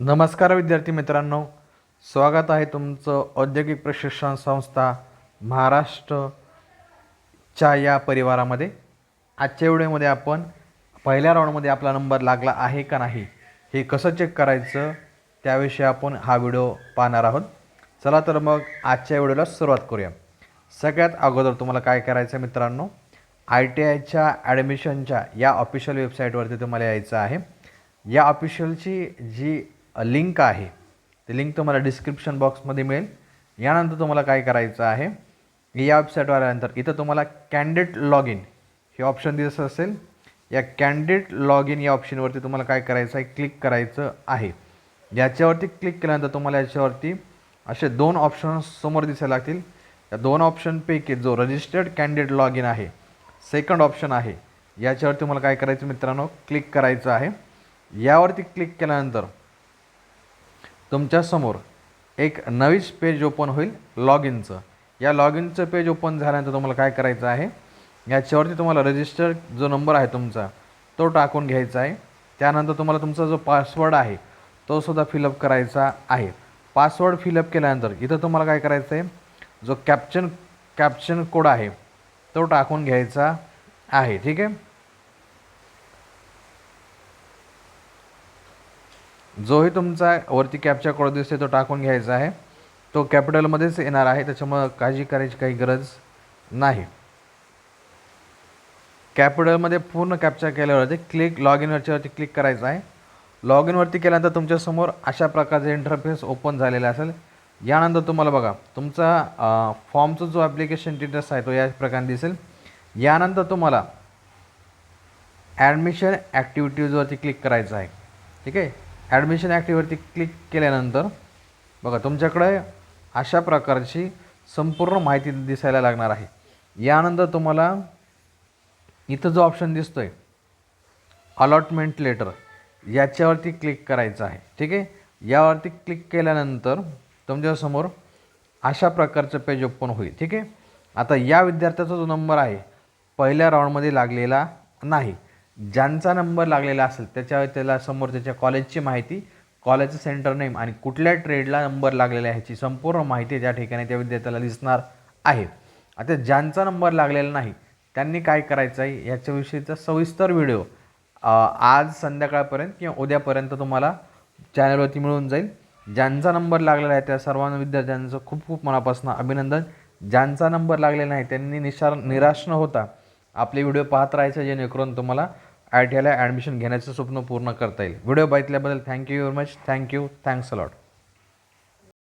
नमस्कार विद्यार्थी मित्रांनो. स्वागत आहे तुमचं औद्योगिक प्रशिक्षण संस्था महाराष्ट्रच्या या परिवारामध्ये. आजच्या व्हिडिओमध्ये आपण पहिल्या राऊंडमध्ये आपला नंबर लागला आहे का नाही हे कसं चेक करायचं त्याविषयी आपण हा व्हिडिओ पाहणार आहोत. चला तर मग आजच्या व्हिडिओला सुरुवात करूया. सगळ्यात अगोदर तुम्हाला काय करायचं आहे मित्रांनो आय टी आयच्या ॲडमिशनच्या या ऑफिशियल वेबसाईटवरती तुम्हाला यायचं आहे. या ऑफिशियलची जी लिंक आहे. ती लिंक तुम्हाला डिस्क्रिप्शन बॉक्समध्ये मिळेल. यानंतर तुम्हाला काय करायचं आहे या वेबसाईटवर आल्यानंतर इथं तुम्हाला कॅन्डिडेट लॉग इन हे ऑप्शन दिसत असेल. या कॅन्डिडेट लॉग इन या ऑप्शनवरती तुम्हाला काय करायचं आहे क्लिक करायचं आहे. याच्यावरती क्लिक केल्यानंतर तुम्हाला याच्यावरती असे दोन ऑप्शन समोर दिसायला लागतील. या दोन ऑप्शनपैकी जो रजिस्टर्ड कॅन्डिडेट लॉग इन आहे सेकंड ऑप्शन आहे याच्यावरती तुम्हाला काय करायचं मित्रांनो क्लिक करायचं आहे. यावरती क्लिक केल्यानंतर तुमच्यासमोर एक नवीच पेज ओपन होईल लॉग इनचं या लॉग इनचं पेज ओपन झाल्यानंतर तुम्हाला काय करायचं आहे? याच्यावरती तुम्हाला रजिस्टर जो नंबर आहे तुमचा तो टाकून घ्यायचा आहे. त्यानंतर तुम्हाला तुमचा जो पासवर्ड आहे तो सुद्धा फिलअप करायचा आहे. पासवर्ड फिलअप केल्यानंतर इथं तुम्हाला काय करायचं आहे जो कॅप्चन कॅप्शन कोड आहे तो टाकून घ्यायचा आहे. ठीक आहे? जोही तुमचा वरती कॅपच्या कोड दिसते तो टाकून घ्यायचा आहे. तो कॅपिटलमध्येच येणार आहे त्याच्यामुळं काळजी करायची काही गरज नाही. कॅपिटलमध्ये पूर्ण कॅप्चर केल्यावरती क्लिक लॉग इनवरच्यावरती क्लिक करायचं आहे. लॉग इनवरती केल्यानंतर तुमच्यासमोर अशा प्रकारचे इंटरफेस ओपन झालेला असेल. यानंतर तुम्हाला बघा तुमचा फॉर्मचा जो ॲप्लिकेशन डिटेल्स आहे तो या प्रकारे दिसेल. यानंतर तुम्हाला ॲडमिशन ॲक्टिव्हिटीजवरती क्लिक करायचं आहे. ठीक आहे? ॲडमिशन ॲक्टिवरती क्लिक केल्यानंतर बघा तुमच्याकडे अशा प्रकारची संपूर्ण माहिती दिसायला लागणार आहे. यानंतर तुम्हाला इथं जो ऑप्शन दिसतो आहे अलॉटमेंट लेटर याच्यावरती क्लिक करायचं आहे. ठीक आहे? यावरती क्लिक केल्यानंतर तुमच्यासमोर अशा प्रकारचं पेज ओपन होईल. ठीक आहे? आता या विद्यार्थ्याचा जो नंबर आहे पहिल्या राऊंडमध्ये लागलेला नाही. ज्यांचा नंबर लागलेला असेल त्याच्या त्याला समोर त्याच्या कॉलेजची माहिती कॉलेजचं सेंटर नेम आणि कुठल्या ट्रेडला नंबर लागलेला आहे ह्याची संपूर्ण माहिती त्या ठिकाणी त्या विद्यार्थ्याला दिसणार आहे. आता ज्यांचा नंबर लागलेला नाही त्यांनी काय करायचं आहे याच्याविषयीचा सविस्तर व्हिडिओ आज संध्याकाळपर्यंत किंवा उद्यापर्यंत तुम्हाला चॅनलवरती मिळून जाईल. ज्यांचा नंबर लागलेला आहे त्या सर्वांना विद्यार्थ्यांचं खूप खूप मनापासून अभिनंदन. ज्यांचा नंबर लागलेला नाही त्यांनी निशार निराश न होता आपले व्हिडिओ पाहत राहायचं जेणेकरून तुम्हाला आय टी आयला ॲडमिशन घेण्याचं स्वप्न पूर्ण करता येईल. Video बघितल्याबद्दल thank you very much thank you thanks a lot